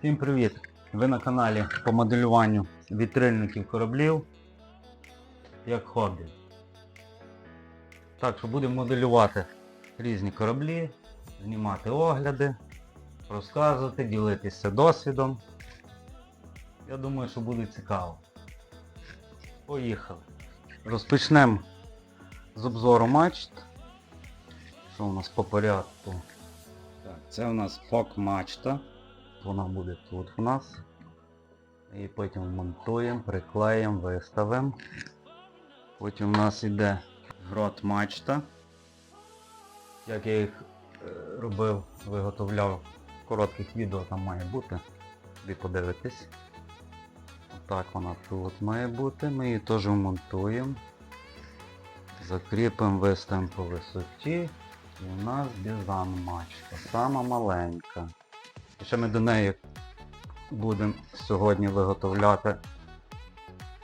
Всім привіт! Ви на каналі по моделюванню вітрильників кораблів як хобі. Так що будемо моделювати різні кораблі, знімати огляди, розказувати, ділитися досвідом. Я думаю, що буде цікаво. Поїхали. Розпочнемо з обзору мачт. Що у нас по порядку? Так, це у нас фок мачта. Вона буде тут у нас. І потім монтуємо, приклеїмо, виставимо. Потім у нас йде грот мачта. Як я їх е, робив, виготовляв коротких відео там має бути. Ви подивитесь. Отак вона тут має бути. Ми її теж вмонтуємо. Закріпимо, виставимо по висоті. І у нас бізан мачта. Сама маленька. І ще ми до неї будемо сьогодні виготовляти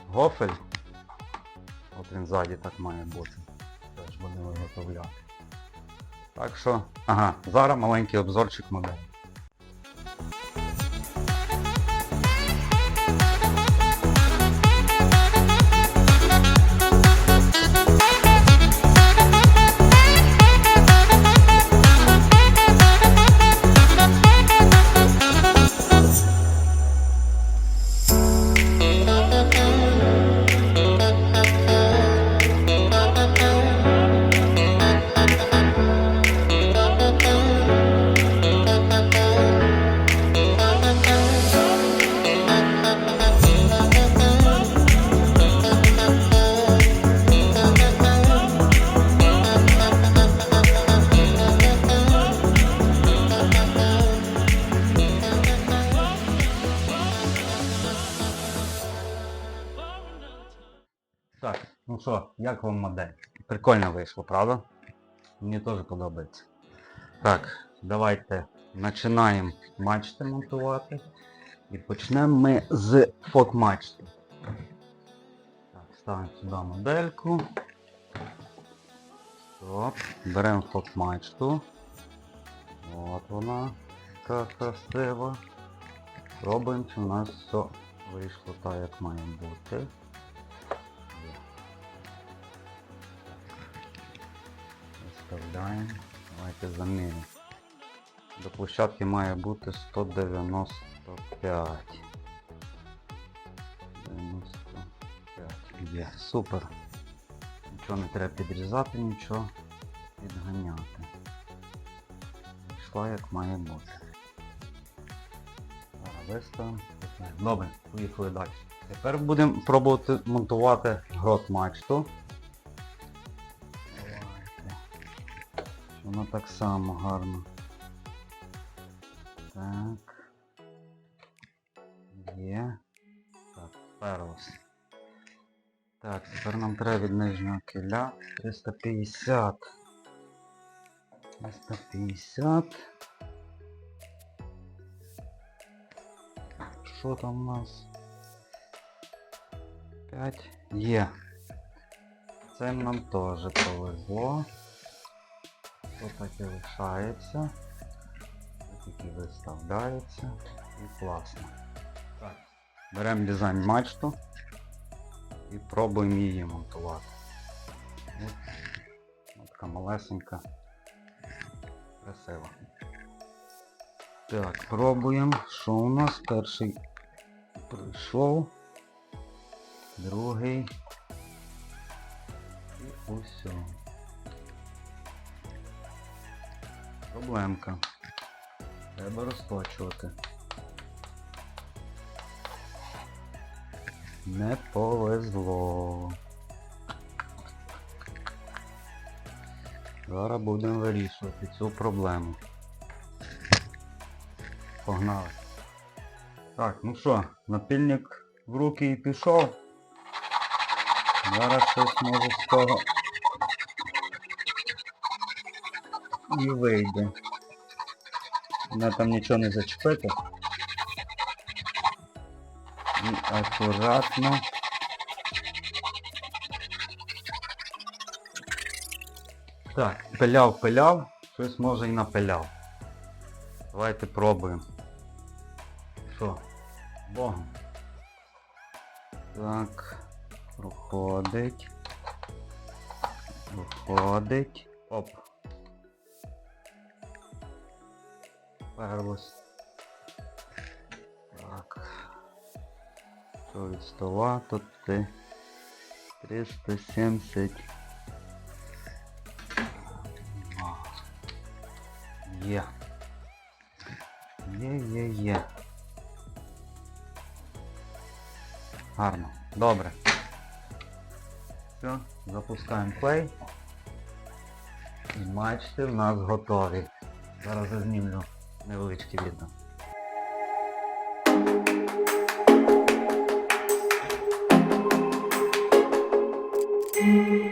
гофель. От він ззаді так має бути. Теж будемо виготовляти. Так що, ага, зараз маленький обзорчик моделі. Як вам модель? Прикольно вийшло, правда? Мені теж подобається. Так, давайте починаємо мачти монтувати. І почнемо ми з фок мачти. Так, ставимо сюди модельку. Стоп. Беремо фок мачту. От вона. Така красива. Пробуємо, чи у нас все вийшло так, як має бути. Давайте заміряємо. До площадки має бути 195. 95. Є. Супер. Нічого не треба підрізати, нічого підганяти. Пішла як має бути. Виставимо. Добре, поїхали далі. Тепер будемо пробувати монтувати грот мачту. Воно так само гарно. Так. Є. Так, перлос. Так, тепер нам треба від нижнього киля 350. 350. Що там у нас? 5. Є. Це нам теж повезло. Ось так і лишається. Ось такі виставляється. І класно. Так. Беремо дизайн мачту і пробуємо її монтувати. От, от така малесенька. Красива. Так, пробуємо. Що у нас? Перший прийшов. Другий. І ось. Проблемка. Треба розточувати. Не повезло. Зараз будемо вирішувати цю проблему. Погнали. Так, ну що, напильник в руки і пішов. Зараз щось може з того і вийде. Вона там нічого не зачепити. І акуратно. Так, пиляв, пиляв, щось може і напиляв. Давайте пробуємо. що, Богом. Так, проходить. Виходить. Оп. Перлось. Так. Що від стола тут ти 370. Є. Є, є, є. Гарно. Добре. Все, запускаємо плей. І матчі в нас готові. Зараз я знімлю невеличке відео. Ну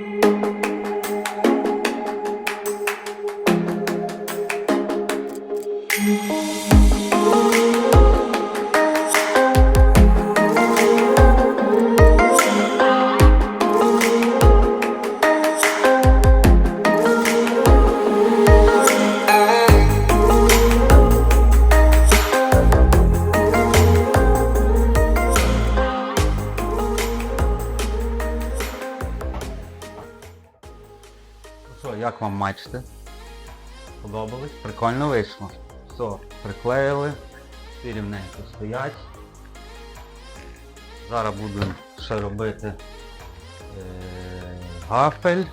матчте? Сподобалось? Прикольно вийшло. Все, приклеїли, всі рівненько стоять. Зараз будемо ще робити е, гафель.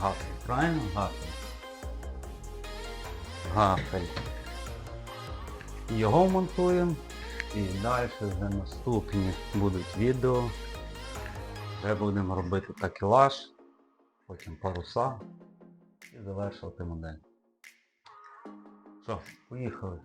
Гафель, правильно? Гафель. Гафель. Його монтуємо. І далі вже наступні будуть відео. Вже будемо робити такелаж потім паруса і завершувати модель. Що, поїхали.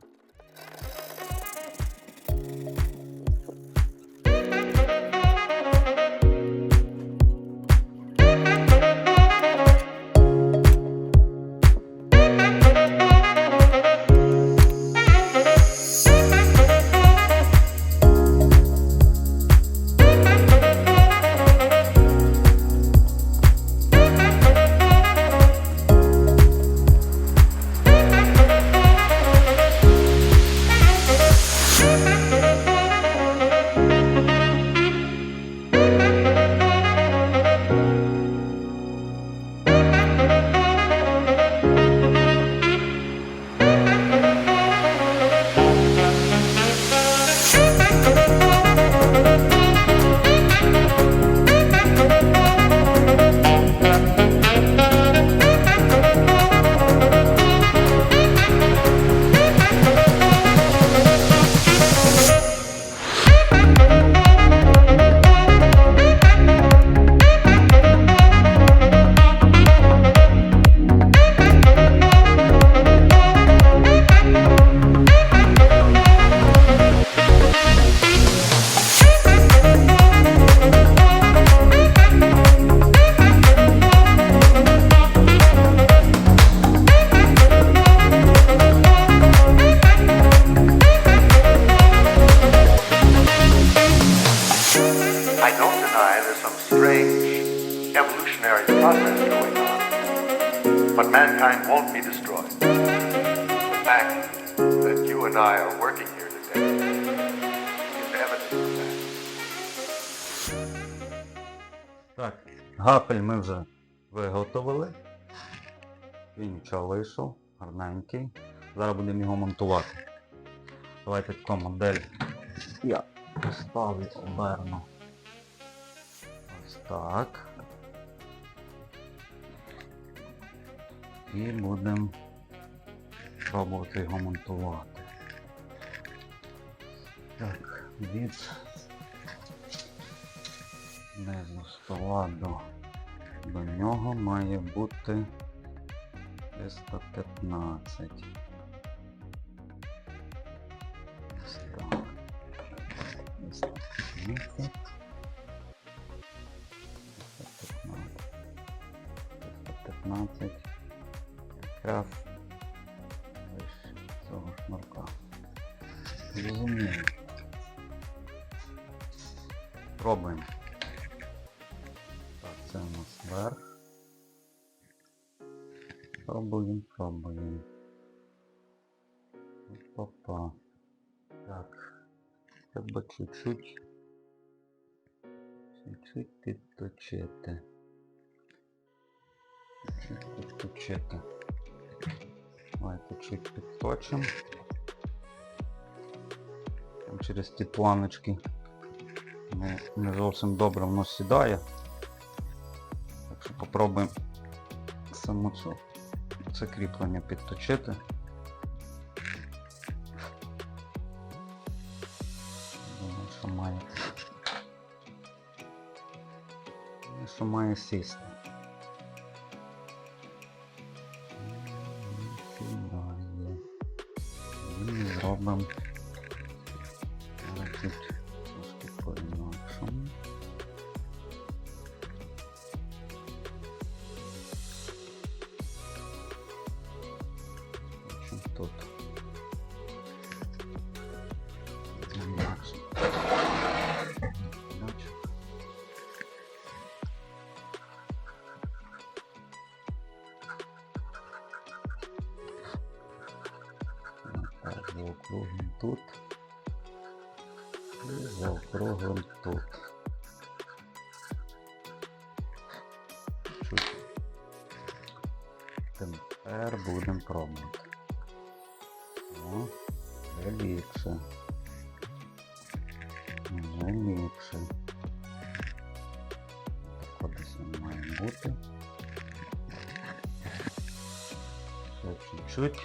Він нічого вийшов, гарненький. Зараз будемо його монтувати. Давайте таку модель я поставлю оберну. Ось так. І будемо пробувати його монтувати. Так, від знизу стола до, до нього має бути 315. Ось так. 315. 315. Якраз чуть-чуть. Чуть-чуть підточити. Чуть підточити. Давайте чуть підточимо. Там через ті планочки не, не зовсім добре воно сідає. Так що попробуємо саму це кріплення підточити. Що має сісти. Сідає. І зробимо заокруглим тут. І заокруглим тут. Тепер будемо пробувати. О, вже ліпше. Вже ліпше. Так от десь має бути. Ще чуть-чуть.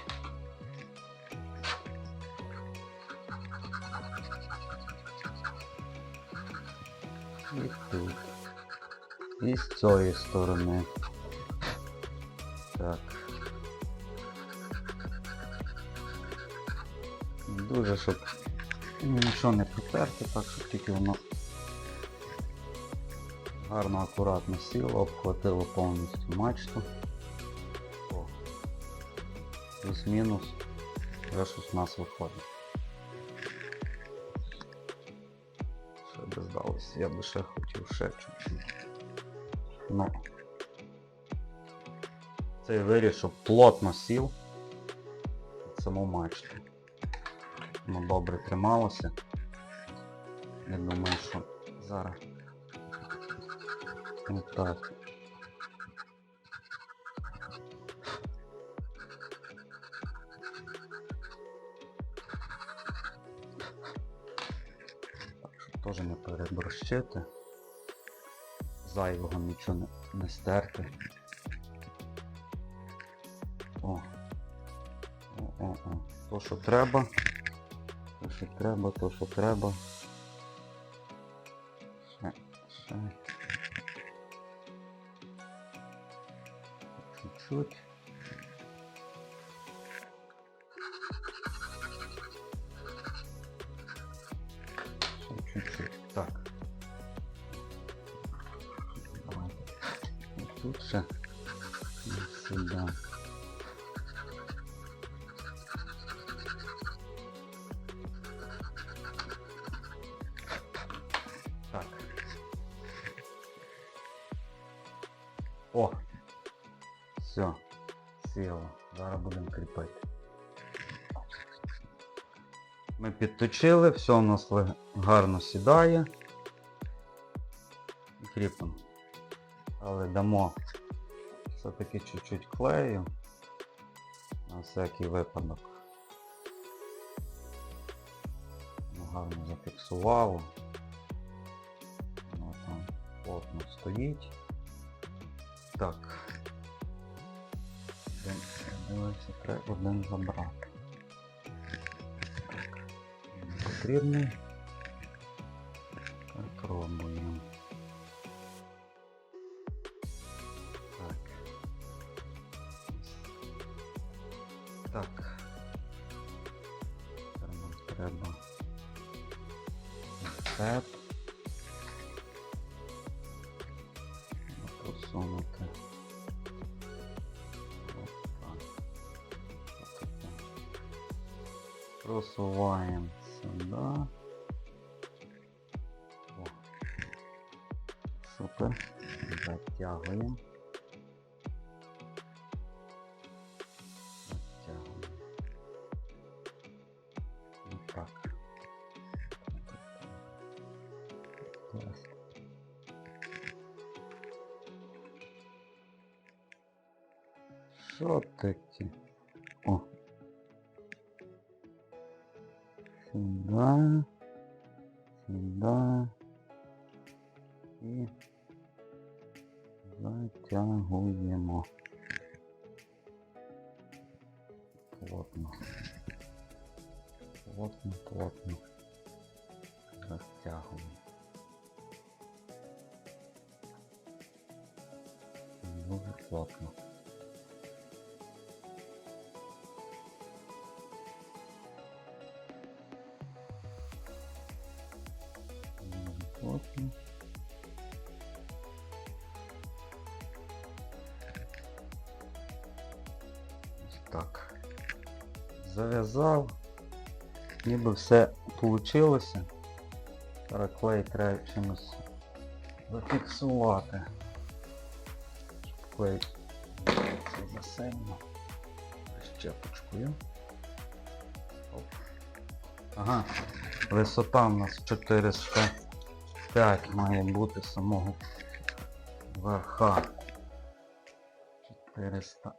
І тут. І з цієї сторони. Так. Дуже, щоб нічого не потерти, так щоб тільки воно гарно, акуратно сіло, обхватило повністю мачту. Плюс-мінус. Вже щось у нас виходить. Ще здалося, я би ще хотів ще чуть-чуть. Ну. Цей вирішив плотно сів під саму мачту. Ну добре трималося. Я думаю, що зараз. Отак. Переборщити. Зайвого нічого не, не стерти. О. О, о, о. То, що треба. То, що треба, то, що треба. Ще, ще. Чуть-чуть. Все. Сіло. Зараз будемо кріпити. Ми підточили, все у нас гарно сідає. Кріпимо. Але дамо все-таки чуть-чуть клею. На всякий випадок. Ну, гарно зафіксувало. Воно там плотно стоїть. Так. Дивися, треба один забрати. Так. Потрібний. просуваемся, да. О. Супер. Затягуємо. Що таке? Сюда. Сюда. І затягуємо. Плотно. Плотно, плотно. Дуже. Ось так. Зав'язав. Ніби все вийшло. Зараз клей треба чимось зафіксувати. Щоб клей це засильно. Щепочкою. Ага. Висота у нас 405 має бути самого верха. 400.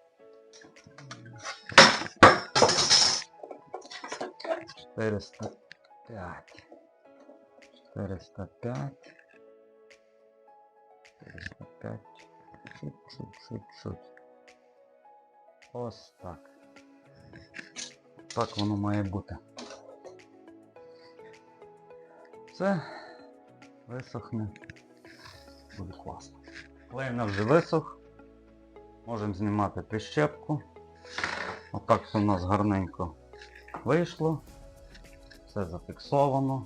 405. 405. 405. Чуть-чуть, чуть-чуть. Ось так. Так воно має бути. Все. Висохне. Буде класно. Клей у нас вже висох. Можемо знімати прищепку. Отак все у нас гарненько вийшло. Все зафіксовано.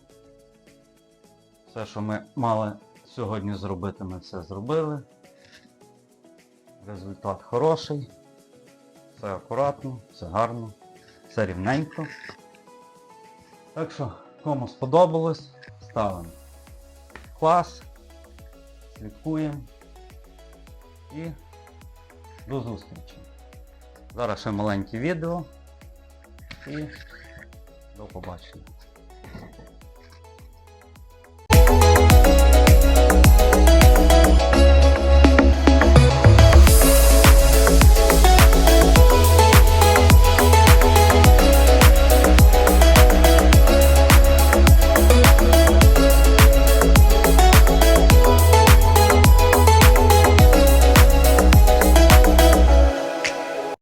Все, що ми мали сьогодні зробити, ми все зробили. Результат хороший. Все акуратно, все гарно, все рівненько. Так що, кому сподобалось, ставимо клас, слідкуємо і до зустрічі. Зараз ще маленьке відео і до побачення.